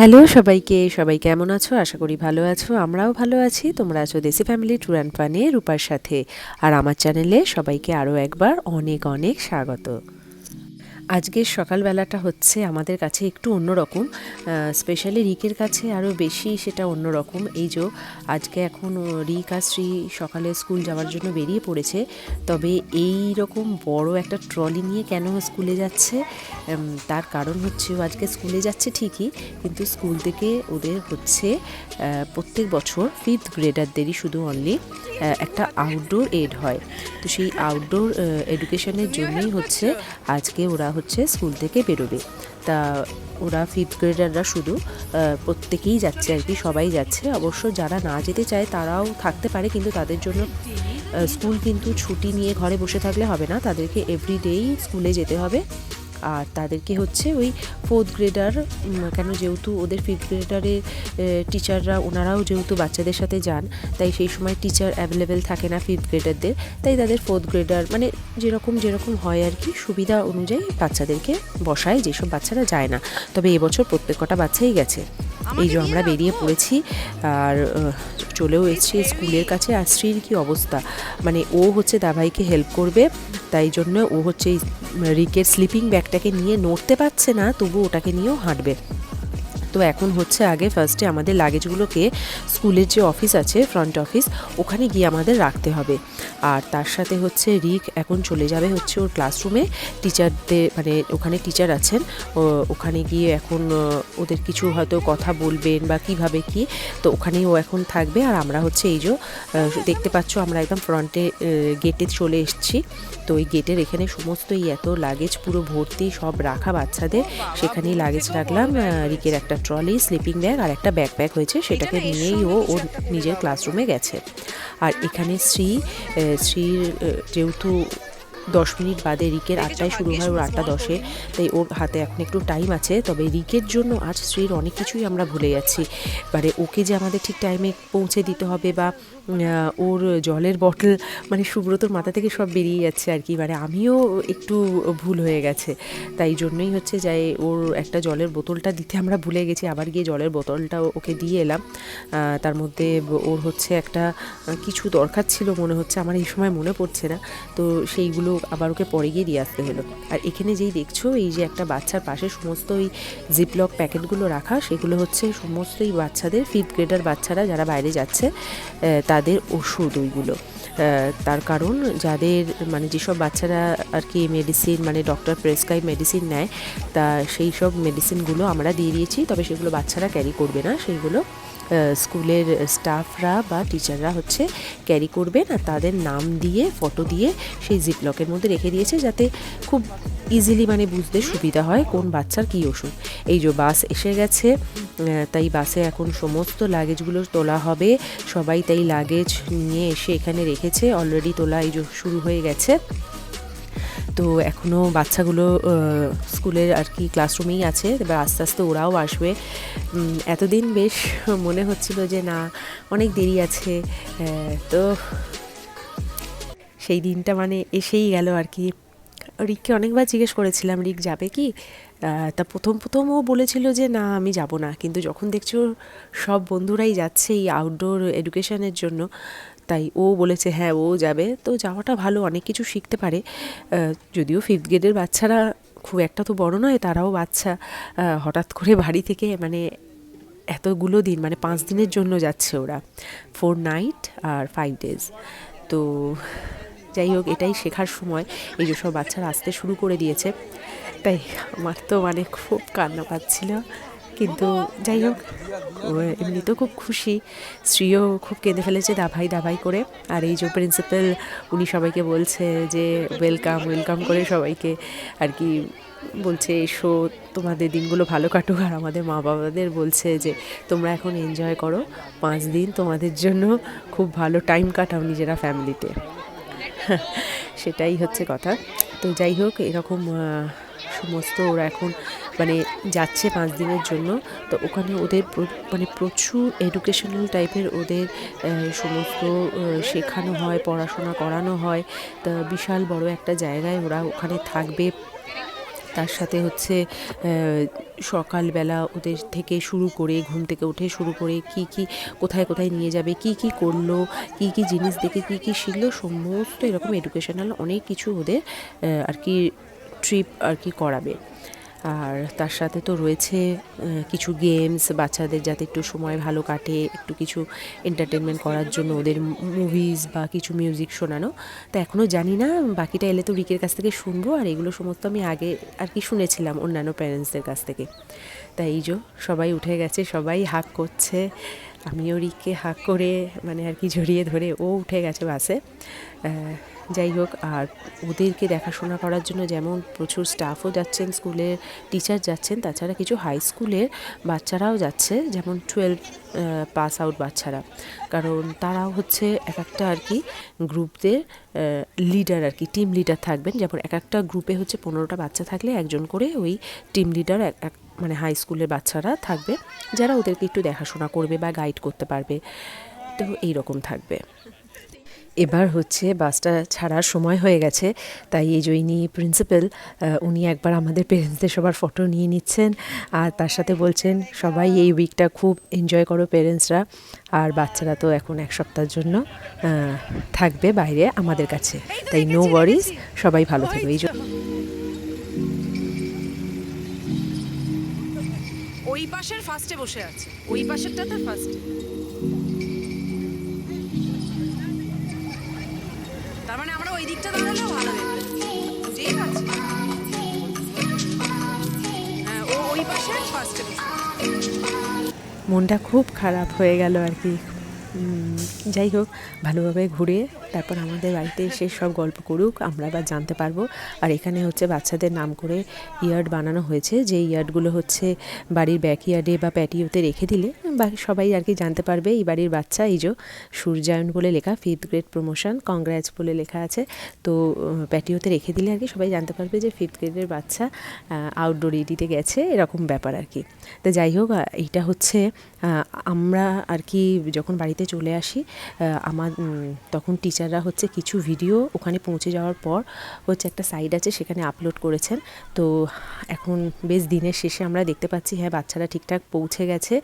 Hello সবাইকে, সবাই কেমন আছো? আশা করি ভালো আছো, আমরাও ভালো আছি। তোমরা আছো দেশি ফ্যামিলি ট্যুর অ্যান্ড ফানে রূপার সাথে। আর আমার চ্যানেলে সবাইকে আরও একবার অনেক অনেক স্বাগত। আজকের সকালবেলাটা হচ্ছে আমাদের কাছে একটু অন্যরকম স্পেশালি রিকের কাছে আরও বেশি সেটা অন্যরকম। এই যে আজকে এখন রিক আর শ্রী সকালে স্কুল যাওয়ার জন্য বেরিয়ে পড়েছে, তবে এই রকম বড় একটা ট্রলি নিয়ে কেন স্কুলে যাচ্ছে? তার কারণ হচ্ছে ও আজকে স্কুলে যাচ্ছে ঠিকই, কিন্তু স্কুল থেকে ওদের হচ্ছে প্রত্যেক বছর ফিফথ গ্রেডারদেরই শুধু অনলি একটা আউটডোর এড হয়। তো সেই আউটডোর এডুকেশনের জন্যই হচ্ছে আজকে ওরা হচ্ছে স্কুল থেকে বেরোবে। তা ওরা ফিফথ গ্রেডাররা শুধু প্রত্যেকেই যাচ্ছে আর কি, সবাই যাচ্ছে। অবশ্য যারা না যেতে চায় তারাও থাকতে পারে, কিন্তু তাদের জন্য স্কুল কিন্তু ছুটি নিয়ে ঘরে বসে থাকলে হবে না। তাদেরকে এভরিডেই স্কুলে যেতে হবে। আর তাদেরকে হচ্ছে ওই ফোর্থ গ্রেডার কেন যেহেতু ওদের ফিফথ গ্রেডারের টিচাররা ওনারাও যেহেতু বাচ্চাদের সাথে যান, তাই সেই সময় টিচার অ্যাভেলেবেল থাকে না ফিফথ গ্রেডারদের তাই তাদের ফোর্থ গ্রেডার মানে যেরকম যেরকম হয় আর কি, সুবিধা অনুযায়ী বাচ্চাদেরকে বসায়, যেসব বাচ্চারা যায় না। তবে এবছর প্রত্যেক কটা বাচ্চাই গেছে। এই যে আমরা বেরিয়ে পড়েছি, আর চলেও এসেছি স্কুলের কাছে, আর শ্রীর কী অবস্থা? মানে ও হচ্ছে দাভাইকে হেল্প করবে, তাই জন্য ও হচ্ছে রিকের স্লিপিং ব্যাগটাকে নিয়ে নড়তে পারছে না তবু ওটাকে নিয়েও হাঁটবে। তো এখন হচ্ছে আগে ফার্স্টে আমাদের লাগেজগুলোকে স্কুলের যে অফিস আছে ফ্রন্ট অফিস ওখানে গিয়ে আমাদের রাখতে হবে। আর তার সাথে হচ্ছে রিক এখন চলে যাবে হচ্ছে ওর ক্লাসরুমে টিচারদের মানে ওখানে টিচার আছেন। ওখানে গিয়ে এখন ওদের কিছু হয়তো কথা বলবেন বা কীভাবে কি, তো ওখানেই ও এখন থাকবে। আর আমরা হচ্ছে এই যে দেখতে পাচ্ছ আমরা একদম ফ্রন্টে গেটে চলে এসেছি। তো ওই গেটের এখানে সমস্ত এই এত লাগেজ পুরো ভর্তি সব রাখা বাচ্চাদের। সেখানেই লাগেজ রাখলাম রিকের একটা ট্রলি স্লিপিং ব্যাগ আর একটা ব্যাকপ্যাক হয়েছে সেটাকে নিয়েই ও ওর নিজের ক্লাসরুমে গেছে। আর এখানে শ্রী শ্রীর যেহেতু দশ মিনিট বাদে রিকের আটটায় শুরু হয় ওর আটটা দশে তাই ওর হাতে এখন একটু টাইম আছে তবে রিকের জন্য আজ শ্রীর অনেক কিছুই আমরা ভুলে যাচ্ছি। মানে ওকে যে আমাদের ঠিক টাইমে পৌঁছে দিতে হবে বা ওর জলের বটল মানে সুব্রতর মাথা থেকে সব বেরিয়ে যাচ্ছে আর কি। মানে আমিও একটু ভুল হয়ে গেছে। তাই জন্যই হচ্ছে যাই ওর একটা জলের বোতলটা দিতে আমরা ভুলে গেছি। আবার গিয়ে জলের বোতলটা ওকে দিয়ে এলাম। তার মধ্যে ওর হচ্ছে একটা কিছু দরকার ছিল মনে হচ্ছে। আমার এই সময় মনে পড়ছে না। তো সেইগুলো আবার ওকে পরে গিয়ে দিয়ে আসতে হলো। আর এখানে যেই দেখছ এই যে একটা বাচ্চার পাশে সমস্ত ওই জিপলক প্যাকেটগুলো রাখা সেগুলো হচ্ছে সমস্ত এই বাচ্চাদের ফিফথ গ্রেডার বাচ্চারা যারা বাইরে যাচ্ছে আহ, তাদের ওষুধ ওইগুলো। তার কারণ যাদের মানে যেসব বাচ্চারা আর কি মেডিসিন মানে ডক্টর প্রেসক্রাইব মেডিসিন নেয়, তা সেই সব মেডিসিনগুলো আমরা দিয়ে দিয়েছি, তবে সেগুলো বাচ্চারা ক্যারি করবে না, সেইগুলো স্কুলের স্টাফরা বা টিচাররা হচ্ছে ক্যারি করবেন আর তাদের নাম দিয়ে, ফটো দিয়ে সেই জিপলকের মধ্যে রেখে দিয়েছে যাতে খুব ইজিলি মানে বুঝতে সুবিধা হয় কোন বাচ্চার কী ওষুধ এই যে বাস এসে গেছে তাই বাসে এখন সমস্ত লাগেজগুলো তোলা হবে। সবাই তাই লাগেজ নিয়ে এসে এখানে রেখেছে অলরেডি তোলা এই যে শুরু হয়ে গেছে। তো এখনও বাচ্চাগুলো স্কুলের আর কি ক্লাসরুমেই আছে। এবার আস্তে আস্তে ওরাও আসবে। এতদিন বেশ মনে হচ্ছিল যে না, অনেক দেরি আছে। তো সেই দিনটা মানে এসেই গেল আর কি। রিককে অনেকবার জিজ্ঞেস করেছিলাম, রিক, যাবে কি? তা প্রথম প্রথম ও বলেছিল যে, না, আমি যাব না। কিন্তু যখন দেখছ সব বন্ধুরাই যাচ্ছে এই আউটডোর এডুকেশনের জন্য তাই ও বলেছে হ্যাঁ ও যাবে। তো যাওয়াটা ভালো, অনেক কিছু শিখতে পারে। যদিও ফিফথ গ্রেডের বাচ্চারা খুব একটা তো বড় নয়, তারাও বাচ্চা। হঠাৎ করে বাড়ি থেকে মানে এতগুলো দিন মানে পাঁচ দিনের জন্য যাচ্ছে ওরা। ফোর নাইট আর ফাইভ ডেজ তো যাই হোক, এটাই শেখার সময়। এই যে সব বাচ্চারা আসতে শুরু করে দিয়েছে। তাই আমার তো মানে খুব কান্না পাচ্ছিল। কিন্তু যাই হোক এমনিতেও খুব খুশি। শ্রীও খুব কেঁদে ফেলেছে দাভাই দাভাই করে। আর এই যে প্রিন্সিপাল উনি সবাইকে বলছে যে ওয়েলকাম ওয়েলকাম করে সবাইকে আর কি বলছে, এসো, তোমাদের দিনগুলো ভালো কাটুক। আর আমাদের মা বাবাদের বলছে যে, তোমরা এখন এনজয় করো। পাঁচ দিন তোমাদের জন্য খুব ভালো টাইম কাটাও নিজেরা ফ্যামিলিতে সেটাই হচ্ছে কথা। তো যাই হোক, এরকম সমস্ত ওরা এখন মানে যাচ্ছে পাঁচ দিনের জন্য, তো ওখানে ওদের মানে প্রচুর এডুকেশনাল টাইপের ওদের সমস্ত শেখানো হয়, পড়াশোনা করানো হয়। তা বিশাল বড় একটা জায়গায় ওরা ওখানে থাকবে। তার সাথে হচ্ছে সকালবেলা ওদের থেকে শুরু করে, ঘুম থেকে উঠে শুরু করে কি কি, কোথায় কোথায় নিয়ে যাবে, কি কি করল, কি কি জিনিস দেখে কি কি শিখলো, সমস্ত এরকম এডুকেশনাল অনেক কিছু ওদের আর কি ট্রিপ আর কি করাবে। আর তার সাথে তো রয়েছে কিছু গেমস বাচ্চাদের যাতে একটু সময় ভালো কাটে, একটু কিছু এন্টারটেনমেন্ট করার জন্য ওদের মুভিজ বা কিছু মিউজিক শোনানো। তো এখনও জানি না, বাকিটা এলে তো রিকের কাছ থেকে শুনব, আর এগুলো সমস্ত আমি আগে আর কি শুনেছিলাম অন্যান্য প্যারেন্টসদের কাছ থেকে। তাই এই সবাই উঠে গেছে, সবাই হাক করছে আমিও রিককে হাক করে মানে আর কি জড়িয়ে ধরে ও উঠে গেছে বাসে যাই হোক, আর ওদেরকে দেখাশোনা করার জন্য যেমন প্রচুর স্টাফও যাচ্ছেন স্কুলের টিচার যাচ্ছেন, তাছাড়া কিছু হাই স্কুলের বাচ্চারাও যাচ্ছে, যেমন টুয়েলভ পাস আউট বাচ্চারা। কারণ তারাও হচ্ছে এক একটা আর কি গ্রুপদের লিডার আর কি টিম লিডার থাকবেন। যেমন এক একটা গ্রুপে হচ্ছে পনেরোটা বাচ্চা থাকলে একজন করে ওই টিম লিডার এক এক মানে হাই স্কুলের বাচ্চারা থাকবে, যারা ওদেরকে একটু দেখাশোনা করবে বা গাইড করতে পারবে। তো এই রকম থাকবে। এবার হচ্ছে বাসটা ছাড়ার সময় হয়ে গেছে, তাই এই ইনি প্রিন্সিপাল উনি একবার আমাদের পেরেন্টসদের সবার ফটো নিয়ে নিচ্ছেন আর তার সাথে বলছেন, সবাই এই উইকটা খুব এনজয় করো পেরেন্টসরা আর বাচ্চারা তো এখন এক সপ্তাহের জন্য থাকবে বাইরে আমাদের কাছে। তাই নো ওয়ারিজ সবাই ভালো থাকবে। এই যে ওই পাশের ফার্স্টে বসে আছে। ওই পাশেরটা পাশেরটাতে ফার্স্টে তার মানে আমরা ওই দিকটা দাঁড়ালেও ভালো দেখবে ঠিক আছে। হ্যাঁ ওই ফার্স্টে মনটা খুব খারাপ হয়ে গেল আর কি। যাই হোক, ভালোভাবে ঘুরে তারপর আমাদের বাড়িতে এসে সব গল্প করুক, আমরা আবার জানতে পারব। আর এখানে হচ্ছে বাচ্চাদের নাম করে ইয়ার্ড বানানো হয়েছে, যে ইয়ার্ডগুলো হচ্ছে বাড়ির ব্যাক ইয়ার্ডে বা প্যাটিওতে রেখে দিলে বাকি সবাই আর কি জানতে পারবে, এই বাড়ির বাচ্চা, এই যে সূর্যায়ন বলে লেখা ফিফথ গ্রেড প্রমোশন কংগ্রাচ বলে লেখা আছে। তো প্যাটিওতে রেখে দিলে আর কি সবাই জানতে পারবে যে ফিফথ গ্রেডের বাচ্চা আউটডোর ইডিতে গেছে, এরকম ব্যাপার আর কি। তো যাই হোক এইটা হচ্ছে আমরা আর কি যখন বাড়িতে চলে আসি আমার তখন তখন টিচাররা হচ্ছে কিছু ভিডিও ওখানে পৌঁছে যাওয়ার পর হচ্ছে একটা সাইড আছে সেখানে আপলোড করেছেন। তো এখন বেশ দিনের শেষে আমরা দেখতে পাচ্ছি হ্যাঁ বাচ্চারা ঠিকঠাক পৌঁছে গেছে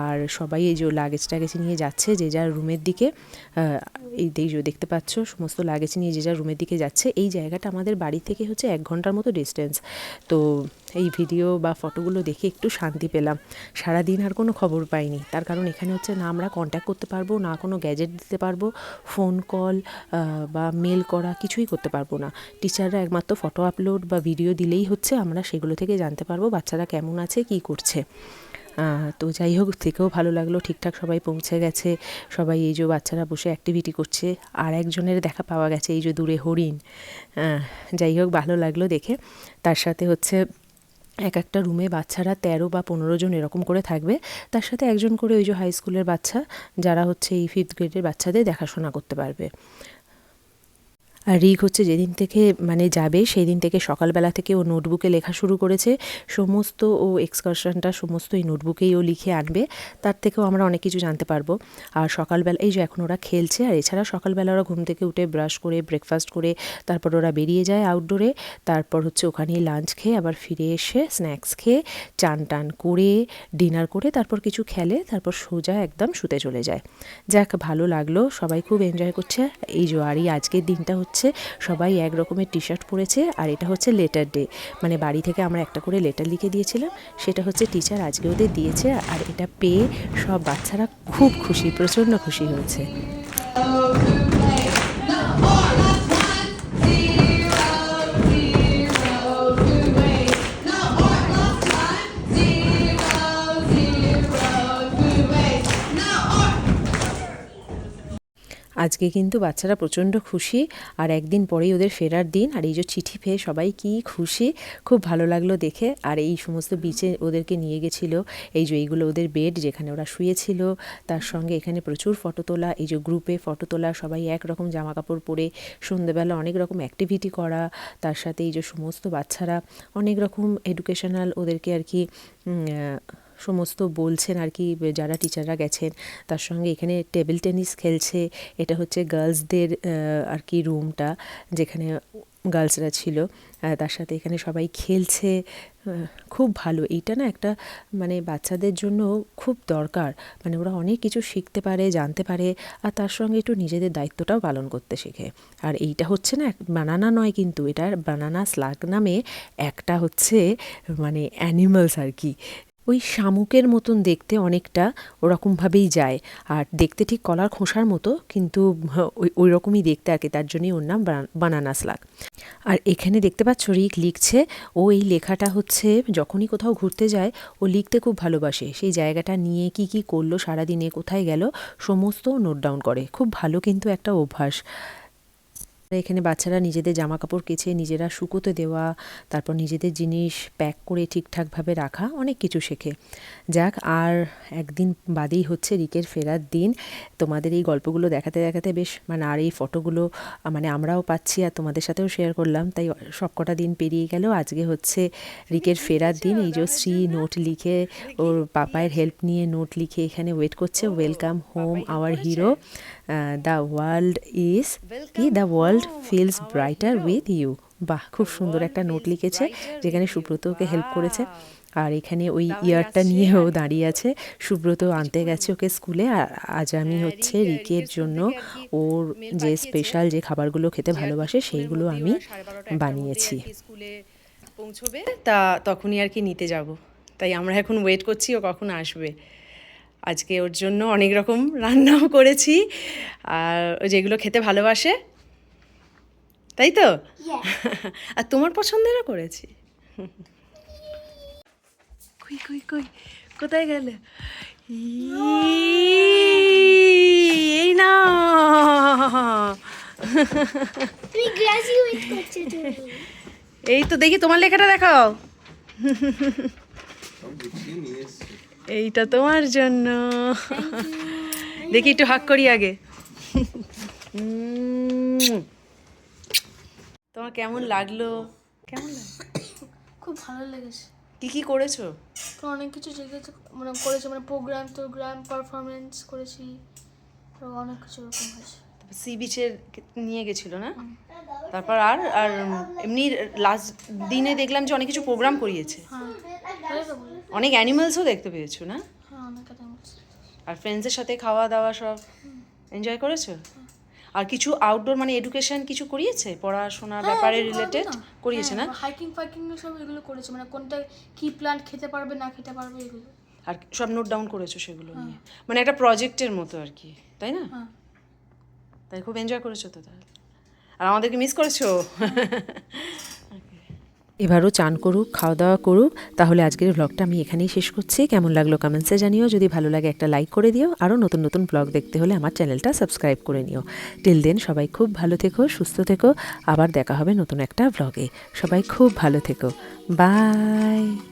আর সবাই এই যে লাগেজ টাগেজ নিয়ে যাচ্ছে, যে যার রুমের দিকে এই যে দেখতে পাচ্ছ, সমস্ত লাগেজ নিয়ে যে যার রুমের দিকে যাচ্ছে, এই জায়গাটা আমাদের বাড়ি থেকে হচ্ছে এক ঘণ্টার মতো ডিস্টেন্স তো এই ভিডিও বা ফটোগুলো দেখে একটু শান্তি পেলাম। সারাদিন আর কোনো খবর পাইনি। তার কারণ এখানে হচ্ছে না আমরা কন্ট্যাক্ট করতে পারব, না কোনো গ্যাজেট দিতে পারব ফোন কল বা মেল করা কিছুই করতে পারব না। টিচাররা একমাত্র ফটো আপলোড বা ভিডিও দিলেই হচ্ছে, আমরা সেগুলো থেকে জানতে পারব বাচ্চারা কেমন আছে, কি করছে। তো যাই হোক, থেকেও ভালো লাগল, ঠিকঠাক সবাই পৌঁছে গেছে। সবাই এই যে বাচ্চারা বসে অ্যাক্টিভিটি করছে, আর একজনের দেখা পাওয়া গেছে, এই যে দূরে হরিণ। যাই হোক, ভালো লাগল দেখে। তার সাথে হচ্ছে এক একটা রুমে বাচ্চারা তেরো বা পনেরো জন এরকম করে থাকবে। তার সাথে একজন করে ওই যে হাই স্কুলের বাচ্চা, যারা হচ্ছে এই ফিফথ গ্রেডের বাচ্চাদের দেখাশোনা করতে পারবে। আর রিক হচ্ছে যেদিন থেকে মানে যাবে সেই দিন থেকে সকালবেলা থেকে ও নোটবুকে লেখা শুরু করেছে। সমস্ত ও এক্সকারশনটা সমস্ত এই নোটবুকেই ও লিখে আনবে। তার থেকেও আমরা অনেক কিছু জানতে পারব। আর সকালবেলা, এই যে এখন ওরা খেলছে, আর এছাড়া সকালবেলা ওরা ঘুম থেকে উঠে ব্রাশ করে ব্রেকফাস্ট করে, তারপর ওরা বেরিয়ে যায় আউটডোরে তারপর হচ্ছে ওখানেই লাঞ্চ খেয়ে, আবার ফিরে এসে স্ন্যাক্স খেয়ে, চান টান করে ডিনার করে, তারপর কিছু খেলে, তারপর সোজা একদম শুতে চলে যায়। যাক, ভালো লাগল। সবাই খুব এনজয় করছে। এই এই আজকের দিনটা হচ্ছে সবাই এক রকমের টি শার্ট পরেছে আর এটা হচ্ছে লেটার ডে মানে বাড়ি থেকে আমরা একটা করে লেটার লিখে দিয়েছিলাম, সেটা হচ্ছে টিচার আজকে ওদের দিয়েছে আর এটা পেয়ে সব বাচ্চারা খুব খুশি, প্রচণ্ড খুশি হয়েছে। আজকে কিন্তু বাচ্চারা প্রচণ্ড খুশি, আর একদিন পরেই ওদের ফেরার দিন, আর এই যে চিঠি পেয়ে সবাই কি খুশি, খুব ভালো লাগল দেখে। আর এই সমস্ত বিচে ওদেরকে নিয়ে গেছিল, এই যে এইগুলো ওদের বেড যেখানে ওরা শুয়েছিল, তার সঙ্গে এখানে প্রচুর ফটো তোলা, এই যে গ্রুপে ফটো তোলা, সবাই একরকম জামা কাপড় পরে, সন্ধেবেলা অনেক রকম অ্যাক্টিভিটি করা, তার সাথে এই যে সমস্ত বাচ্চারা অনেক রকম এডুকেশনাল ওদেরকে আর কি সমস্ত বলছেন আর কি যারা টিচাররা গেছেন, তার সঙ্গে এখানে টেবিল টেনিস খেলছে। এটা হচ্ছে গার্লসদের আর কি রুমটা যেখানে গার্লসরা ছিল। তার সাথে এখানে সবাই খেলছে। খুব ভালো। এইটা না একটা মানে বাচ্চাদের জন্য খুব দরকার। মানে ওরা অনেক কিছু শিখতে পারে, জানতে পারে, আর তার সঙ্গে একটু নিজেদের দায়িত্বটাও পালন করতে শেখে। আর এইটা হচ্ছে না, বানানা নয় কিন্তু, এটা বানানা, স্লাগ নামে একটা হচ্ছে মানে অ্যানিমালস আর কি। ওই শামুকের মতন দেখতে অনেকটা ওরকমভাবেই যায়। আর দেখতে ঠিক কলার খোসার মতো, কিন্তু ওই ওই রকমই দেখতে আর কি, তার জন্যই ওর নাম বানানা স্লাগ আর এখানে দেখতে পাচ্ছ, রিক লিখছে, ও এই লেখাটা হচ্ছে যখনই কোথাও ঘুরতে যায়, ও লিখতে খুব ভালোবাসে। সেই জায়গাটা নিয়ে কি কি করল, সারাদিনে কোথায় গেল, সমস্ত নোট ডাউন করে। খুব ভালো কিন্তু একটা অভ্যাস। এখানে বাচ্চারা নিজেদের জামা কাপড় কেচে নিজেরা শুকোতে দেওয়া, তারপর নিজেদের জিনিস প্যাক করে ঠিকঠাকভাবে রাখা, অনেক কিছু শেখে। যাক, আর একদিন বাদেই হচ্ছে রিকের ফেরার দিন। তোমাদের এই গল্পগুলো দেখাতে দেখাতে বেশ মানে আর এই ফটোগুলো মানে আমরাও পাচ্ছি আর তোমাদের সাথেও শেয়ার করলাম। তাই সব কটা দিন পেরিয়ে গেল। আজকে হচ্ছে রিকের ফেরার দিন। এই যে শ্রী নোট লিখে ওর পাপায়ের হেল্প নিয়ে নোট লিখে এখানে ওয়েট করছে। Welcome home our hero the world is কি? The world feels brighter with you বাহ, খুব সুন্দর একটা নোট লিখেছে, যেখানে সুব্রত ওকে হেল্প করেছে। আর এখানে ওই ইয়ারটা নিয়েও দাঁড়িয়ে আছে। সুব্রত আনতে গেছে ওকে স্কুলে। আর আজ আমি হচ্ছে রিকের জন্য ওর যে স্পেশাল যে খাবারগুলো খেতে ভালোবাসে, সেইগুলো আমি বানিয়েছি। স্কুলে পৌঁছবে তা তখনই আর কি নিতে যাব। তাই আমরা এখন ওয়েট করছি ও কখন আসবে। আজকে ওর জন্য অনেক রকম রান্নাও করেছি। আর যেগুলো খেতে ভালোবাসে তাই তো? আর তোমার পছন্দেরও করেছি। কই কই কই? কোথায় গেলে? এই না। এই তো দেখি তোমার লেখাটা দেখাও। এইটা তোমার জন্য। দেখি একটু হাক করি আগে। উম। তোমার কেমন লাগল? কেমন লাগল? খুব ভালো লেগেছে। কি কি করেছ? তো অনেক কিছু শিখেছে মানে করেছে মানে প্রোগ্রাম টোগ্রাম পারফরমেন্স করেছি তো অনেক কিছু এরকম হয়েছে। সি বিচের নিয়ে গেছিল না? তারপর আর আর এমনি লাস্ট দিনে দেখলাম যে অনেক কিছু প্রোগ্রাম করিয়েছে। হ্যাঁ অনেক অ্যানিমালসও দেখতে পেয়েছ না? হ্যাঁ অনেক আর ফ্রেন্ডসের সাথে খাওয়া দাওয়া সব এনজয় করেছ? আর কিছু আউটডোর মানে এডুকেশন কিছু করিয়েছে? পড়াশোনা ব্যাপারে রিলেটেড করিয়েছে না? হাইকিং ফাইকিং সব এগুলো করেছে। মানে কোনটা কি প্ল্যান্ট খেতে পারবে না খেতে পারবে এগুলো। আর সব নোট ডাউন করেছ সেগুলো নিয়ে। মানে একটা প্রজেক্টের মতো আর কি তাই না? হ্যাঁ। তাই খুব এনজয় করেছ তো তাহলে। আর আমাদেরকে মিস করেছ? এবারও চান করুক খাওয়া দাওয়া করুক, তাহলে আজকের ব্লগটা আমি এখানেই শেষ করছি। কেমন লাগল কমেন্টসে জানিও। যদি ভালো লাগে একটা লাইক করে দিও। আরও নতুন নতুন ব্লগ দেখতে হলে আমার চ্যানেলটা সাবস্ক্রাইব করে নিও। টিল দেন সবাই খুব ভালো থেকো, সুস্থ থেকো। আবার দেখা হবে নতুন একটা ব্লগে সবাই খুব ভালো থেকো। বাই